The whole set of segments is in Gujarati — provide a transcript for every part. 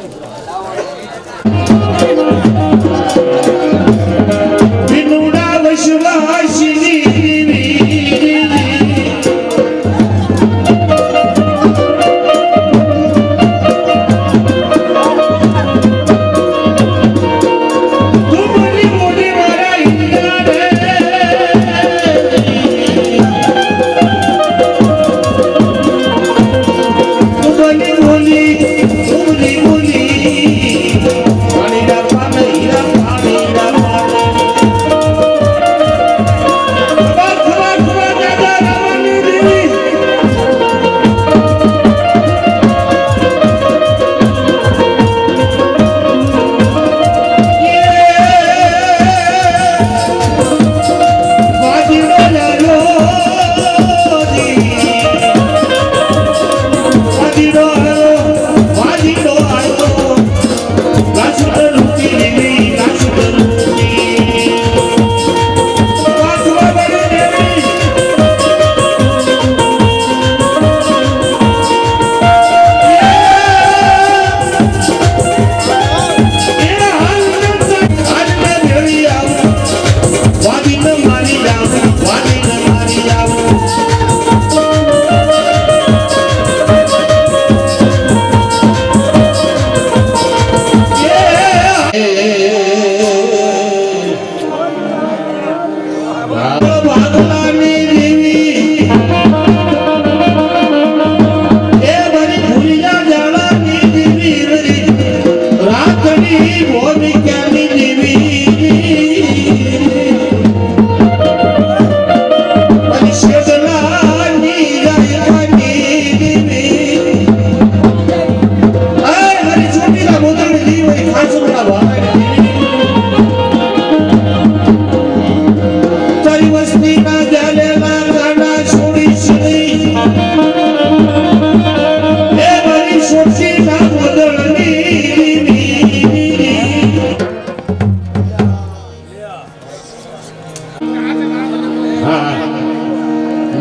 감사합니다.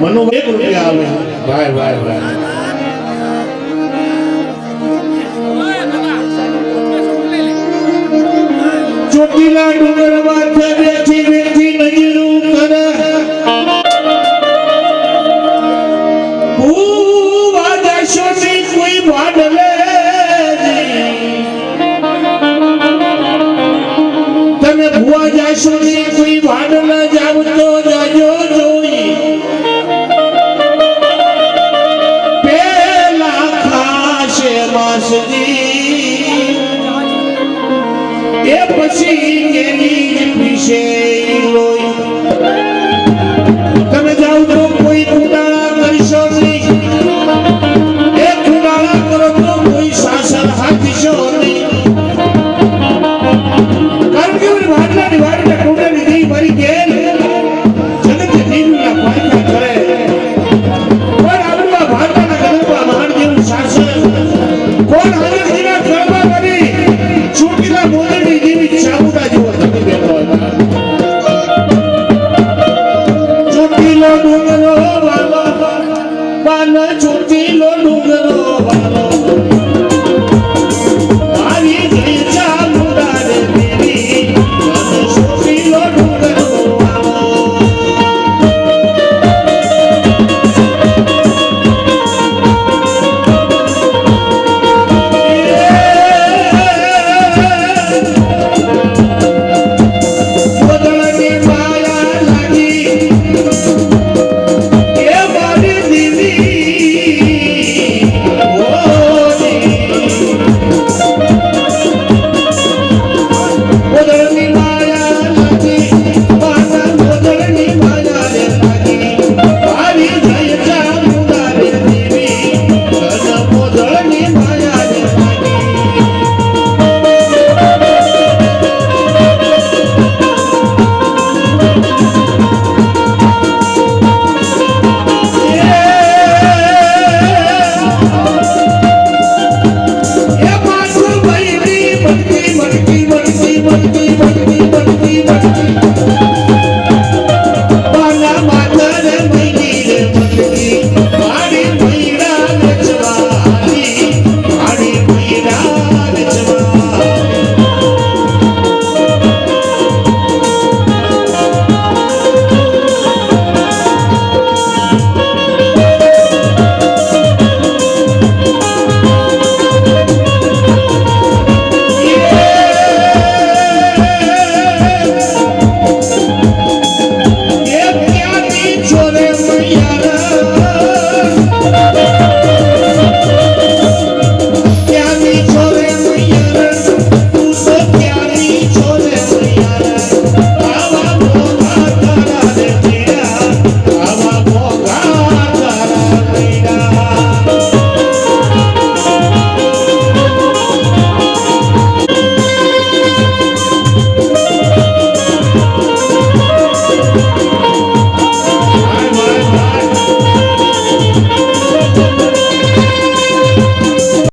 મનો એક રૂપિયા આવે? ભાઈ ભાઈ ભાઈ. Chotila ડુંગરમાં tek başı